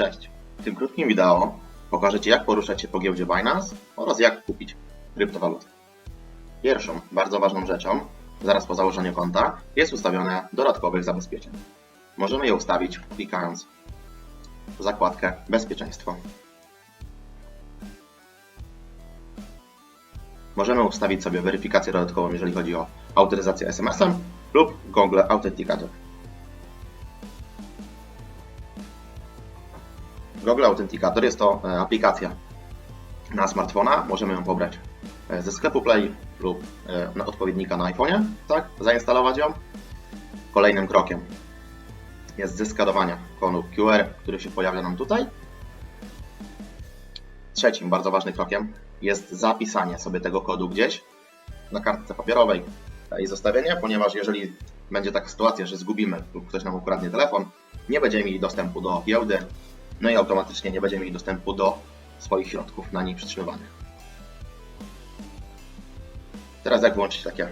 Cześć! W tym krótkim wideo pokażę Ci jak poruszać się po giełdzie Binance oraz jak kupić kryptowaluty. Pierwszą, bardzo ważną rzeczą, zaraz po założeniu konta, jest ustawione dodatkowych zabezpieczeń. Możemy je ustawić klikając w zakładkę Bezpieczeństwo. Możemy ustawić sobie weryfikację dodatkową, jeżeli chodzi o autoryzację SMS-em lub Google Authenticator. Google Authenticator jest to e, aplikacja na smartfona. Możemy ją pobrać e, ze sklepu Play lub e, odpowiednika na iPhone'ie, tak? Zainstalować ją. Kolejnym krokiem jest zeskanowanie konu QR, który się pojawia nam tutaj. Trzecim bardzo ważnym krokiem jest zapisanie sobie tego kodu gdzieś na kartce papierowej i zostawienie, ponieważ jeżeli będzie taka sytuacja, że zgubimy lub ktoś nam ukradnie telefon, nie będziemy mieli dostępu do giełdy, no i automatycznie nie będziemy mieli dostępu do swoich środków na niej przytrzymywanych. Teraz jak włączyć takie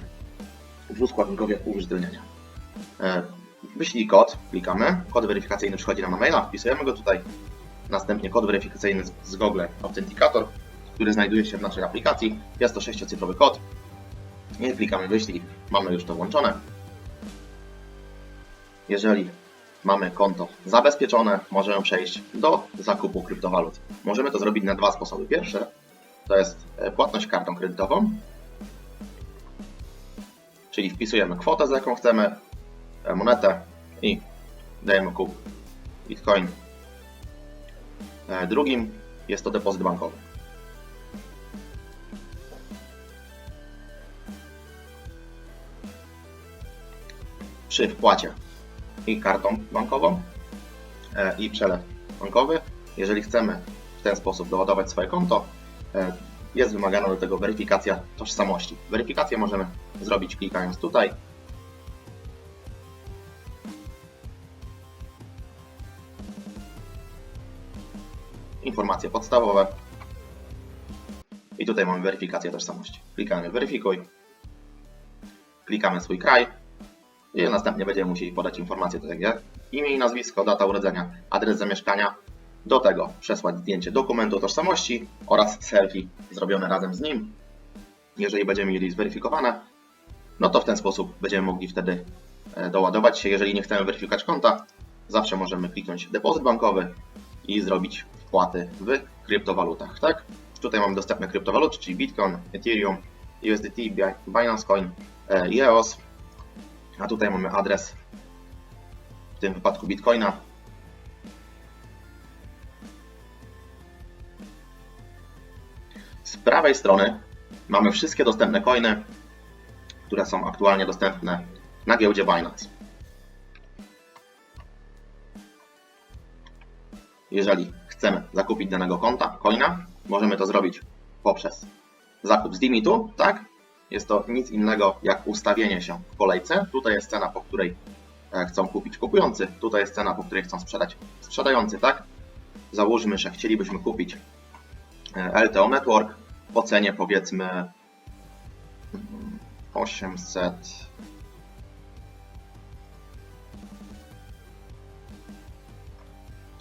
dwuskładnikowe uwierzytelnienia? E, Wyślij kod, klikamy, kod weryfikacyjny przychodzi nam na maila, wpisujemy go tutaj, następnie kod weryfikacyjny z- Google Authenticator, który znajduje się w naszej aplikacji, jest to sześciocyfrowy kod, i klikamy wyślij, mamy już to włączone. Jeżeli mamy konto zabezpieczone, możemy przejść do zakupu kryptowalut. Możemy to zrobić na dwa sposoby. Pierwszy to jest e, płatność kartą kredytową, czyli wpisujemy kwotę, za jaką chcemy, e, monetę i dajemy kup Bitcoin. E, Drugim jest to depozyt bankowy. Przy wpłacie i kartą bankową e, i przelew bankowy. Jeżeli chcemy w ten sposób doładować swoje konto, e, jest wymagana do tego weryfikacja tożsamości. Weryfikację możemy zrobić klikając tutaj. Informacje podstawowe. I tutaj mamy weryfikację tożsamości. Klikamy weryfikuj. Klikamy swój kraj. I następnie będziemy musieli podać informacje tak jak imię i nazwisko, data urodzenia, adres zamieszkania. Do tego przesłać zdjęcie dokumentu tożsamości oraz selfie zrobione razem z nim. Jeżeli będziemy mieli zweryfikowane, no to w ten sposób będziemy mogli wtedy e, doładować się. Jeżeli nie chcemy weryfikować konta, zawsze możemy kliknąć depozyt bankowy i zrobić wpłaty w kryptowalutach, tak? Tutaj mamy dostępne kryptowaluty, czyli Bitcoin, Ethereum, USDT, Binance Coin, EOS, a tutaj mamy adres, w tym wypadku Bitcoina. Z prawej strony mamy wszystkie dostępne coiny, które są aktualnie dostępne na giełdzie Binance. Jeżeli chcemy zakupić danego konta, coina, możemy to zrobić poprzez zakup z limitu, tak? Jest to nic innego jak ustawienie się w kolejce. Tutaj jest cena, po której e, chcą kupić kupujący, tutaj jest cena, po której chcą sprzedać sprzedający, tak? Załóżmy, że chcielibyśmy kupić e, LTO Network po cenie powiedzmy mm, 800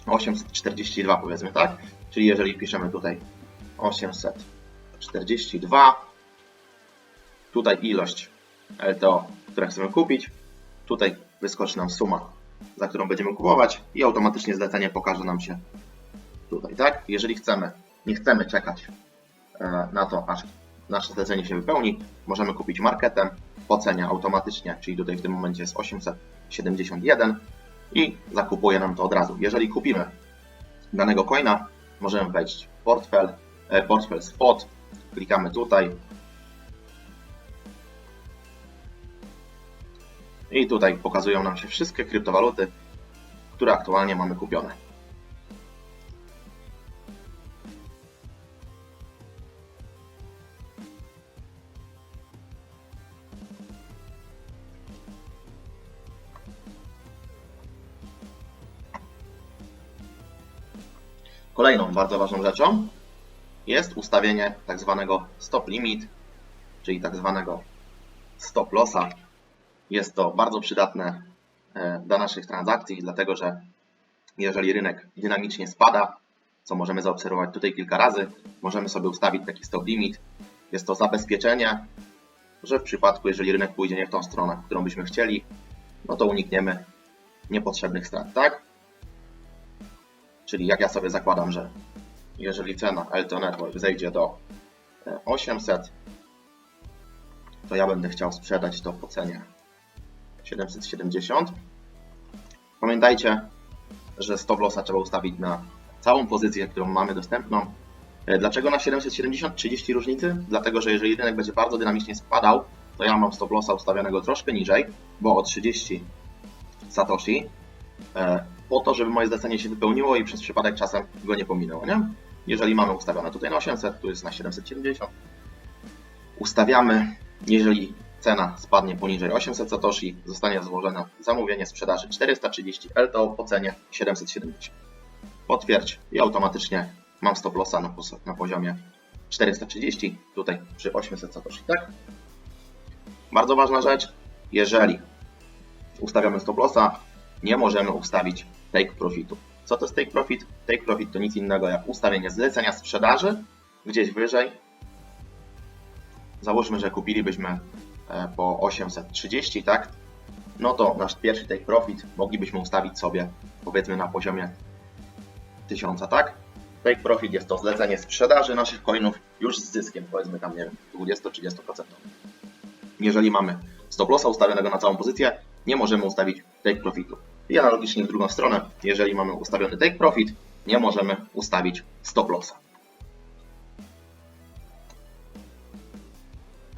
842 powiedzmy, tak? Czyli jeżeli wpiszemy tutaj 842 tutaj ilość LTO, które chcemy kupić, tutaj wyskoczy nam suma, za którą będziemy kupować i automatycznie zlecenie pokaże nam się tutaj, tak? Jeżeli chcemy, nie chcemy czekać e, na to, aż nasze zlecenie się wypełni, możemy kupić marketem po cenie automatycznie, czyli tutaj w tym momencie jest 871 i zakupuje nam to od razu. Jeżeli kupimy danego coina, możemy wejść w portfel, e, portfel spot, klikamy tutaj, I tutaj pokazują nam się wszystkie kryptowaluty, które aktualnie mamy kupione. Kolejną bardzo ważną rzeczą jest ustawienie tak zwanego stop limit, czyli tak zwanego stop lossa jest to bardzo przydatne e, dla naszych transakcji, dlatego że jeżeli rynek dynamicznie spada, co możemy zaobserwować tutaj kilka razy, możemy sobie ustawić taki stop limit. Jest to zabezpieczenie, że w przypadku, jeżeli rynek pójdzie nie w tą stronę, którą byśmy chcieli, no to unikniemy niepotrzebnych strat, tak? Czyli jak ja sobie zakładam, że jeżeli cena Elton Network zejdzie do e, 800, to ja będę chciał sprzedać to po cenie 770. Pamiętajcie, że stop lossa trzeba ustawić na całą pozycję, którą mamy dostępną. E, Dlaczego na 770 30 różnicy? Dlatego, że jeżeli rynek będzie bardzo dynamicznie spadał, to ja mam stop lossa ustawionego troszkę niżej, bo o 30 Satoshi, e, po to, żeby moje zlecenie się wypełniło i przez przypadek czasem go nie pominęło, nie? Jeżeli mamy ustawione tutaj na 800, tu jest na 770, ustawiamy, jeżeli cena spadnie poniżej 800 Satoshi, zostanie złożone zamówienie sprzedaży 430 LTO po cenie 770. Potwierdź i automatycznie mam stop lossa na, na poziomie 430, tutaj przy 800 Satoshi, tak? Bardzo ważna rzecz, jeżeli ustawiamy stop lossa, nie możemy ustawić take profitu. Co to jest take profit? Take profit to nic innego jak ustawienie zlecenia sprzedaży gdzieś wyżej. Załóżmy, że kupilibyśmy po 830, tak? No to nasz pierwszy take profit moglibyśmy ustawić sobie powiedzmy na poziomie 1000, tak? Take profit jest to zlecenie sprzedaży naszych coinów już z zyskiem, powiedzmy tam, nie wiem, 20-30%. Jeżeli mamy stop lossa ustawionego na całą pozycję, nie możemy ustawić take profitu. I analogicznie w drugą stronę, jeżeli mamy ustawiony take profit, nie możemy ustawić stop lossa.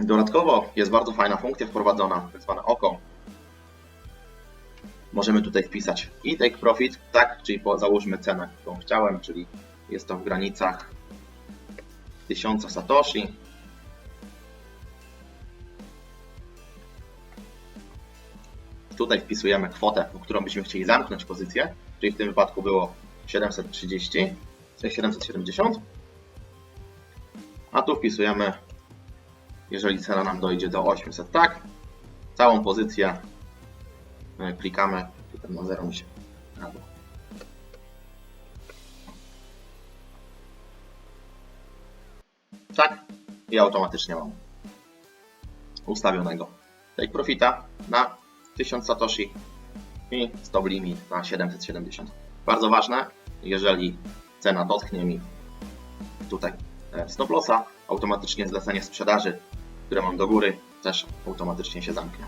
Dodatkowo jest bardzo fajna funkcja wprowadzona, tak zwane oko. Możemy tutaj wpisać i take profit, tak, czyli po, załóżmy cenę, którą chciałem, czyli jest to w granicach 1000 satoshi. Tutaj wpisujemy kwotę, po którą byśmy chcieli zamknąć pozycję, czyli w tym wypadku było 730, czyli 770. A tu wpisujemy, jeżeli cena nam dojdzie do 800, tak, całą pozycję e, klikamy, tutaj na 0 mi się tak i automatycznie mam ustawionego take profita na 1000 satoshi i stop limit na 770. Bardzo ważne, jeżeli cena dotknie mi tutaj e, stop lossa, automatycznie zlecenie sprzedaży, które mam do góry, też automatycznie się zamknie.